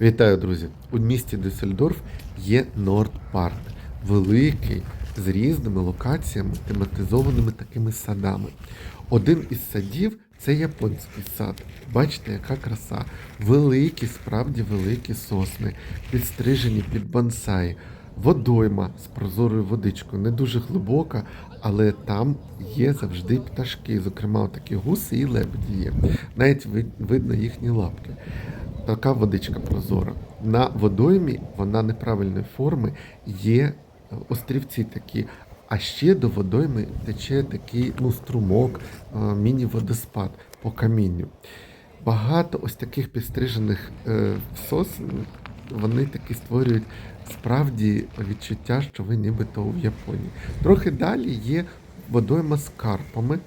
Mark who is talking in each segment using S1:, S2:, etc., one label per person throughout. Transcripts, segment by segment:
S1: Вітаю, друзі! У місті Дюссельдорф є Нордпарк. Великий, з різними локаціями, тематизованими такими садами. Один із садів це японський сад. Бачите, яка краса. Великі, справді великі сосни, підстрижені під бонсаї. Водойма з прозорою водичкою, не дуже глибока, але там є завжди пташки, зокрема такі гуси і лебеді є. Навіть видно їхні лапки. Така водичка прозора. На водоймі вона неправильної форми є е, острівці такі. А ще до водойми тече такий ну, струмок, е, міні-водоспад по камінню. Багато ось таких підстрижених е, сосен, вони таки створюють справді відчуття, що ви нібито в Японії. Трохи далі є водойма з карпами.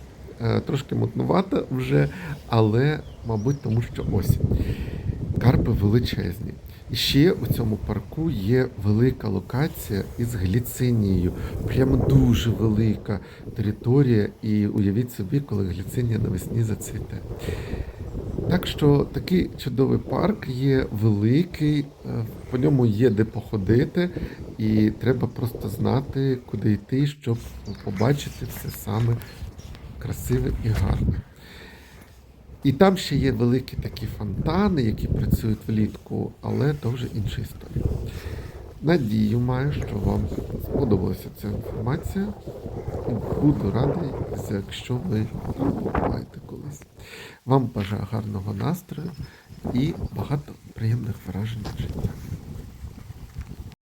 S1: Трошки мутнувата вже, але, мабуть, тому що осінь. Карпи величезні. І ще у цьому парку є велика локація із гліцинією. Прямо дуже велика територія. І уявіть собі, коли гліцинія навесні зацвіте. Так що такий чудовий парк є великий, е, по ньому є де походити, і треба просто знати, куди йти, щоб побачити все саме красиве і гарне. І там ще є великі такі фонтани, які працюють влітку, але то вже інша історія. Надію маю, що вам сподобалася ця інформація. Буду радий, якщо ви там побуваєте колись. Вам бажаю гарного настрою і багато приємних вражень від життя.